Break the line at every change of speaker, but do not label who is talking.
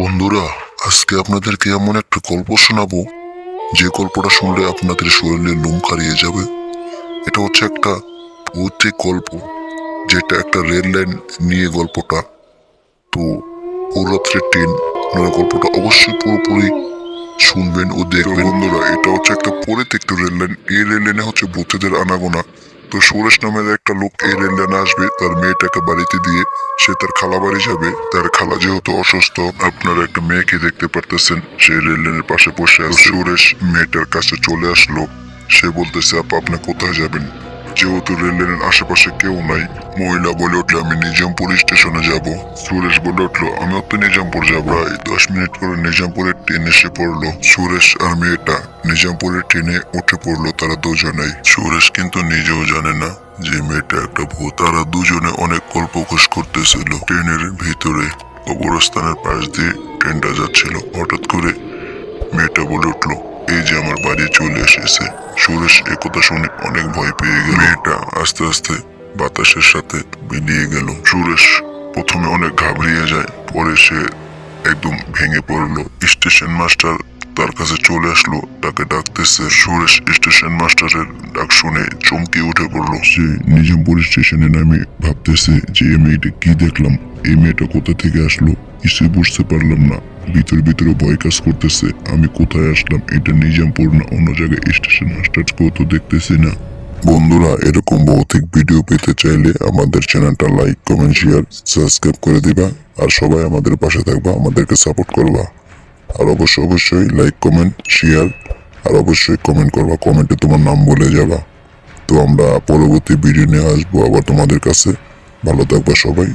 বন্ধুরা, আজকে আপনাদেরকে এমন একটা গল্প শোনাবো, যে গল্পটা শুনলে আপনাদের শরীরে লোম খারিয়ে যাবে। এটা হচ্ছে একটা ভৌতিক গল্প, যেটা একটা রেল লাইন নিয়ে গল্পটা। তো পুরাত্রে ট্রেন, আপনারা গল্পটা অবশ্যই পুরোপুরি শুনবেন ও দেখবেন। বন্ধুরা, এটা হচ্ছে একটা পরিত্যক্ত রেল লাইন। এই রেল লাইনে হচ্ছে ভূতেদের আনাগোনা। তো সুরেশ নামের একটা লোক এই রেল লাইনে আসবে, তার মেয়েটাকে বাড়িতে দিয়ে সে তার খালা বাড়ি যাবে। তার খালা যেহেতু অসুস্থ, আপনারা একটা মেয়েকে দেখতে পারতেছেন, সে রেল লাইনের পাশে বসে সুরেশ মেয়েটার কাছে চলে আসলো। সে বলতেছে, আপা, আপনি কোথায় যাবেন? যেহেতু রেল আশেপাশে কেউ নাই, মহিলা বলে উঠল আমি নিজামপুর স্টেশনে যাব। সুরেশ বলে উঠল আমিও তো নিজামপুর যাব। প্রায় দশ মিনিট করে নিজামপুরের ট্রেন এসে পড়ল। সুরেশ আর মেয়েটা নিজামপুরের ট্রেনে উঠে পড়ল, তারা দুজনেই। সুরেশ কিন্তু নিজেও জানে না যে মেয়েটা একটা ভূত। তারা দুজনে অনেক গল্প ঘোষ করতেছিল ট্রেনের ভিতরে। কবরস্থানের পাশ দিয়ে ট্রেনটা যাচ্ছিল। হঠাৎ করে মেয়েটা বলে উঠল, এই যে আমার বাড়ি চলে এসেছে। সুরেশ একথা শুনে অনেক ভয় পেয়ে গেল। মেয়েটা আস্তে আস্তে বাতাসের সাথে মিলিয়ে গেল। সুরেশ প্রথমে অনেক ঘাবড়িয়ে যায়, পরে সে একদম ভেঙে পড়ল। স্টেশন মাস্টার তার কাছে চলে আসলো। তাকে ডাকতেছে সুরেশ স্টেশন মাস্টারের ডাক শুনে চমকে উঠে পড়ল। সে নিজামপুর স্টেশনে নামে ভাবতেছে যে এই মেয়েটা কি দেখলাম? এই মেয়েটা কোথা থেকে আসলো? কিছুই বুঝতে পারলাম না। ভিতরে ভিতরে ভয় কাজ করতেছে। আমি কোথায় আসলাম? এটা নিজামপুর না অন্য জায়গায়? স্টেশন মাস্টারকেও তো দেখতেছি না। বন্ধুরা এরকম ভৌতিক ভিডিও পেতে চাইলে আমাদের চ্যানেলটা লাইক কমেন্ট শেয়ার সাবস্ক্রাইব করে দিবা। আর সবাই আমাদের পাশে থাকবা আমাদেরকে সাপোর্ট করবা। আর অবশ্যই অবশ্যই লাইক কমেন্ট শেয়ার আর অবশ্যই কমেন্ট করবা। কমেন্টে তোমার নাম বলে যাবা। তো আমরা পরবর্তী ভিডিও নিয়ে আসব। আবার তোমাদের কাছে। ভালো থাকবা সবাই।